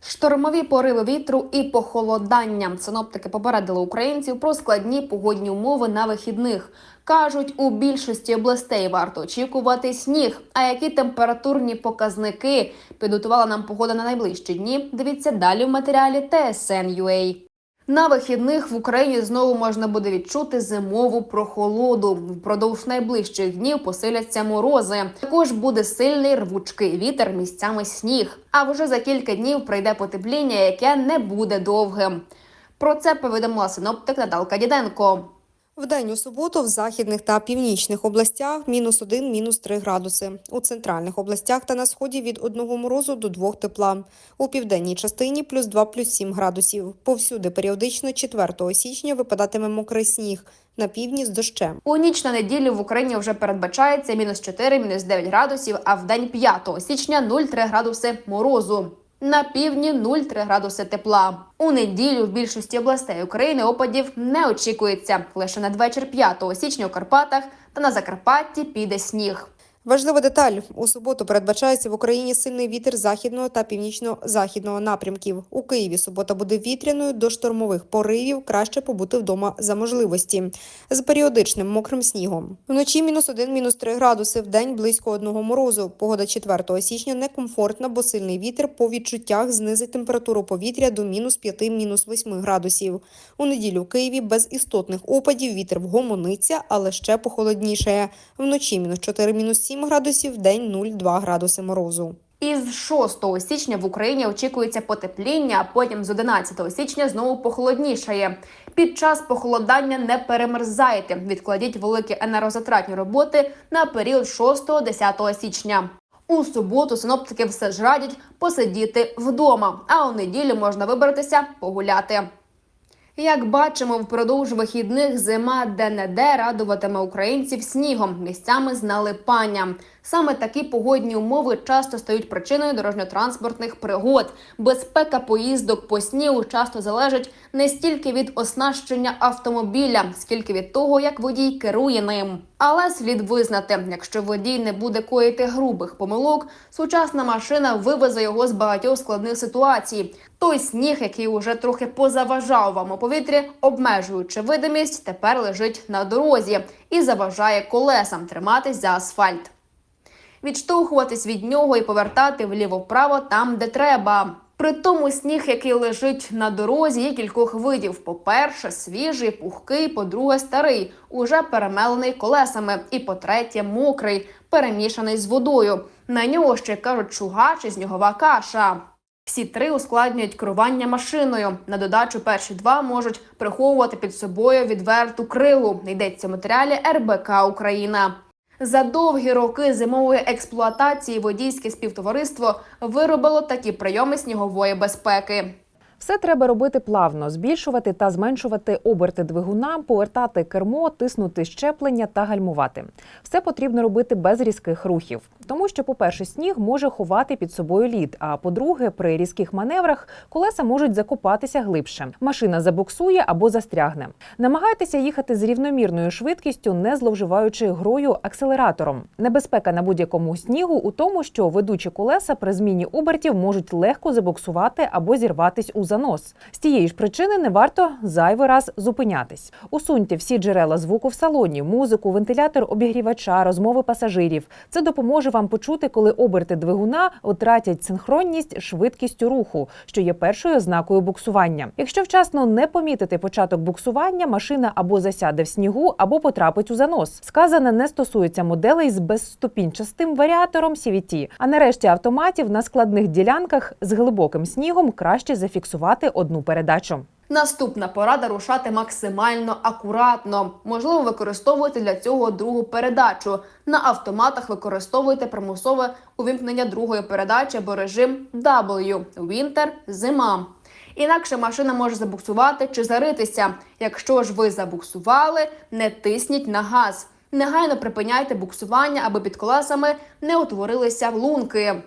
Штормові пориви вітру і похолодання. Синоптики попередили українців про складні погодні умови на вихідних. Кажуть, у більшості областей варто очікувати сніг. А які температурні показники підготувала нам погода на найближчі дні? Дивіться далі в матеріалі TSN.ua. На вихідних в Україні знову можна буде відчути зимову прохолоду. Впродовж найближчих днів посиляться морози. Також буде сильний рвучкий вітер, місцями сніг. А вже за кілька днів прийде потепління, яке не буде довгим. Про це повідомила синоптик Наталка Діденко. Вдень у суботу в західних та північних областях мінус 1, мінус 3 градуси. У центральних областях та на сході від 1 морозу до 2 тепла. У південній частині плюс 2, плюс 7 градусів. Повсюди періодично 4 січня випадатиме мокрий сніг. На півдні з дощем. У ніч на неділю в Україні вже передбачається мінус 4, мінус 9 градусів, а в день 5 січня 0,3 градуси морозу. На півдні 0,3 градуси тепла. У неділю в більшості областей України опадів не очікується. Лише надвечір 5 січня у Карпатах та на Закарпатті піде сніг. Важлива деталь: у суботу передбачається в Україні сильний вітер західного та північно-західного напрямків. У Києві субота буде вітряною до штормових поривів. Краще побути вдома за можливості з періодичним мокрим снігом. Вночі мінус 1, мінус 3 градуси. В день близько одного морозу. Погода 4 січня некомфортна, бо сильний вітер по відчуттях знизить температуру повітря до мінус 5, мінус 8 градусів. У неділю в Києві без істотних опадів вітер вгомониться, але ще похолоднішає. Вночі мінус 4, мінус 7 градусів, в день 0,2 градуси морозу. Із 6 січня в Україні очікується потепління, а потім з 11 січня знову похолоднішає. Під час похолодання не перемерзайте. Відкладіть великі енергозатратні роботи на період 6-10 січня. У суботу синоптики все ж радять посидіти вдома, а у неділю можна вибратися погуляти. Як бачимо, впродовж вихідних зима де-не-де радуватиме українців снігом, місцями з налипанням. Саме такі погодні умови часто стають причиною дорожньо-транспортних пригод. Безпека поїздок по снігу часто залежить не стільки від оснащення автомобіля, скільки від того, як водій керує ним. Але слід визнати, якщо водій не буде коїти грубих помилок, сучасна машина вивезе його з багатьох складних ситуацій. Той сніг, який уже трохи позаважав вам у повітрі, обмежуючи видимість, тепер лежить на дорозі і заважає колесам триматись за асфальт. Відштовхуватись від нього і повертати вліво-вправо там, де треба. При тому сніг, який лежить на дорозі, є кількох видів. По-перше, свіжий, пухкий, по-друге, старий, уже перемелений колесами. І по-третє, мокрий, перемішаний з водою. На нього ще кажуть чуга чи снігова каша. Всі три ускладнюють керування машиною. На додачу перші два можуть приховувати під собою відверту кригу. Йдеться в матеріалі РБК Україна. За довгі роки зимової експлуатації водійське співтовариство виробило такі прийоми снігової безпеки. Все треба робити плавно, збільшувати та зменшувати оберти двигуна, повертати кермо, тиснути щеплення та гальмувати. Все потрібно робити без різких рухів, тому що, по-перше, сніг може ховати під собою лід. А по-друге, при різких маневрах колеса можуть закопатися глибше. Машина забуксує або застрягне. Намагайтеся їхати з рівномірною швидкістю, не зловживаючи грою акселератором. Небезпека на будь-якому снігу у тому, що ведучі колеса при зміні обертів можуть легко забуксувати або зірватись у занос. З тієї ж причини не варто зайвий раз зупинятись. Усуньте всі джерела звуку в салоні, музику, вентилятор обігрівача, розмови пасажирів. Це допоможе вам почути, коли оберти двигуна втратять синхронність швидкістю руху, що є першою ознакою буксування. Якщо вчасно не помітити початок буксування, машина або засяде в снігу, або потрапить у занос. Сказане не стосується моделей з безступінчастим варіатором CVT. А нарешті автоматів на складних ділянках з глибоким снігом краще зафіксувати одну передачу. Наступна порада рушати максимально акуратно. Можливо, використовуйте для цього другу передачу. На автоматах використовуйте примусове увімкнення другої передачі або режим W – Winter – зима. Інакше машина може забуксувати чи заритися. Якщо ж ви забуксували, не тисніть на газ. Негайно припиняйте буксування, аби під колесами не утворилися лунки.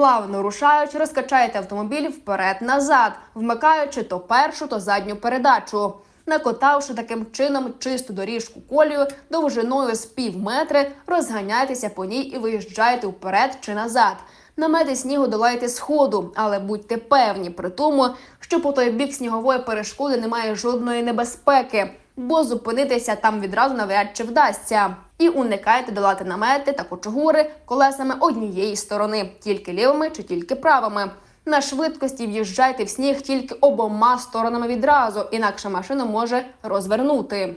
Плавно рушаючи, розкачайте автомобіль вперед-назад, вмикаючи то першу, то задню передачу. Накотавши таким чином чисту доріжку колію довжиною з пів метри, розганяйтеся по ній і виїжджайте вперед чи назад. Намети снігу долайте сходу, але будьте певні при тому, що по той бік снігової перешкоди немає жодної небезпеки, бо зупинитися там відразу навряд чи вдасться. І уникайте долати намети та кочугури колесами однієї сторони, тільки лівими чи тільки правими. На швидкості в'їжджайте в сніг тільки обома сторонами відразу, інакше машину може розвернути.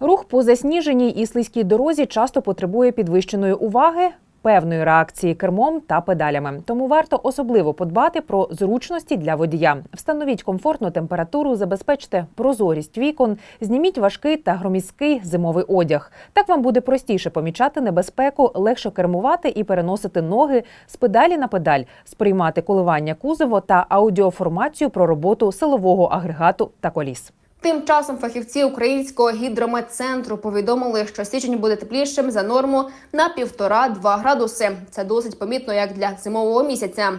Рух по засніженій і слизькій дорозі часто потребує підвищеної уваги. Певної реакції кермом та педалями, тому варто особливо подбати про зручності для водія. Встановіть комфортну температуру, забезпечте прозорість вікон, зніміть важкий та громіський зимовий одяг. Так вам буде простіше помічати небезпеку, легше кермувати і переносити ноги з педалі на педаль, сприймати коливання кузову та аудіоформацію про роботу силового агрегату та коліс. Тим часом фахівці українського гідрометцентру повідомили, що січень буде теплішим за норму на 1,5-2 градуси. Це досить помітно як для зимового місяця.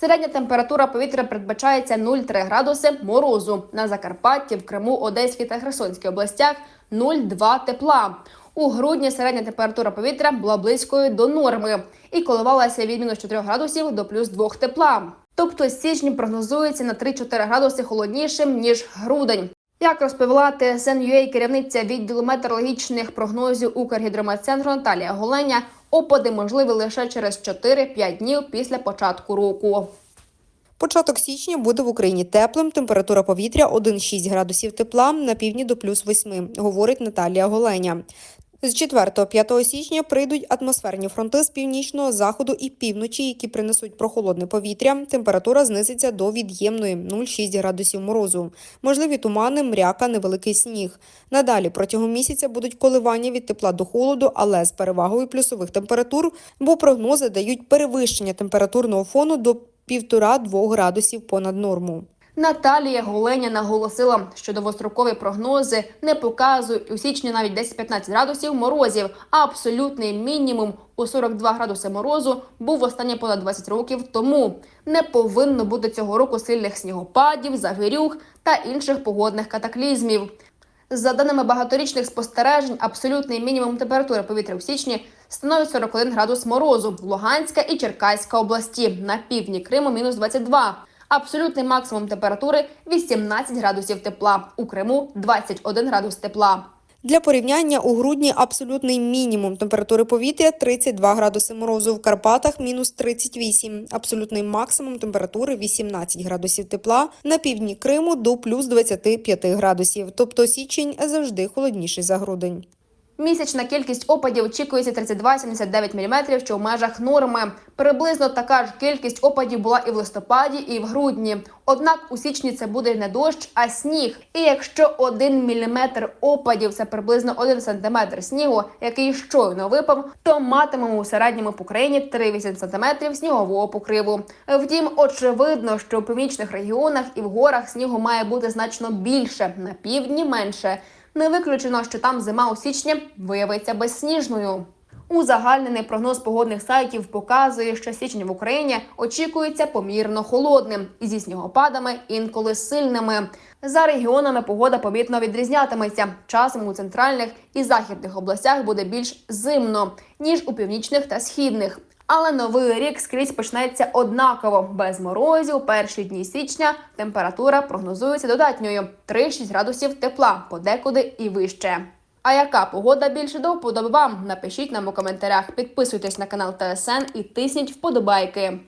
Середня температура повітря передбачається 0,3 градуси морозу на Закарпатті, в Криму, Одеській та Херсонській областях 0,2 тепла. У грудні середня температура повітря була близькою до норми і коливалася від мінус 4 градусів до плюс 2 тепла. Тобто січень прогнозується на 3-4 градуси холоднішим ніж грудень. Як розповіла ТСН.UA керівниця відділу метеорологічних прогнозів Укргідрометцентру Наталія Голеня, опади можливі лише через 4-5 днів після початку року. Початок січня буде в Україні теплим. Температура повітря 1,6 градусів тепла на півдні до плюс 8, говорить Наталія Голеня. З 4-5 січня прийдуть атмосферні фронти з північного заходу і півночі, які принесуть прохолодне повітря. Температура знизиться до від'ємної 0,6 градусів морозу. Можливі тумани, мряка, невеликий сніг. Надалі протягом місяця будуть коливання від тепла до холоду, але з перевагою плюсових температур, бо прогнози дають перевищення температурного фону до 1,5-2 градусів понад норму. Наталія Голеня наголосила, що довгострокові прогнози не показують у січні навіть 10-15 градусів морозів, а абсолютний мінімум у 42 градуси морозу був останнє понад 20 років тому. Не повинно бути цього року сильних снігопадів, завірюх та інших погодних катаклізмів. За даними багаторічних спостережень, абсолютний мінімум температури повітря у січні становить 41 градус морозу в Луганська і Черкаська області. На півдні Криму мінус 22. Абсолютний максимум температури 18 градусів тепла. У Криму 21 градус тепла. Для порівняння у грудні абсолютний мінімум температури повітря 32 градуси морозу, в Карпатах мінус 38, абсолютний максимум температури 18 градусів тепла, на півдні Криму до плюс 25 градусів, тобто січень завжди холодніший за грудень. Місячна кількість опадів очікується 32-79 мм, що в межах норми. Приблизно така ж кількість опадів була і в листопаді, і в грудні. Однак у січні це буде не дощ, а сніг. І якщо 1 мм опадів це приблизно 1 см снігу, який щойно випав, то матимемо у середньому по країні 3-8 см снігового покриву. Втім, очевидно, що у північних регіонах і в горах снігу має бути значно більше, на півдні менше. Не виключено, що там зима у січні виявиться безсніжною. Узагальнений прогноз погодних сайтів показує, що січень в Україні очікується помірно холодним і зі снігопадами інколи сильними. За регіонами погода помітно відрізнятиметься. Часом у центральних і західних областях буде більш зимно ніж у північних та східних. Але новий рік скрізь почнеться однаково без морозів. Перші дні січня температура прогнозується додатньою 3-6 градусів тепла, подекуди і вище. А яка погода більше до вподоби вам? Напишіть нам у коментарях, підписуйтесь на канал ТСН і тисніть вподобайки.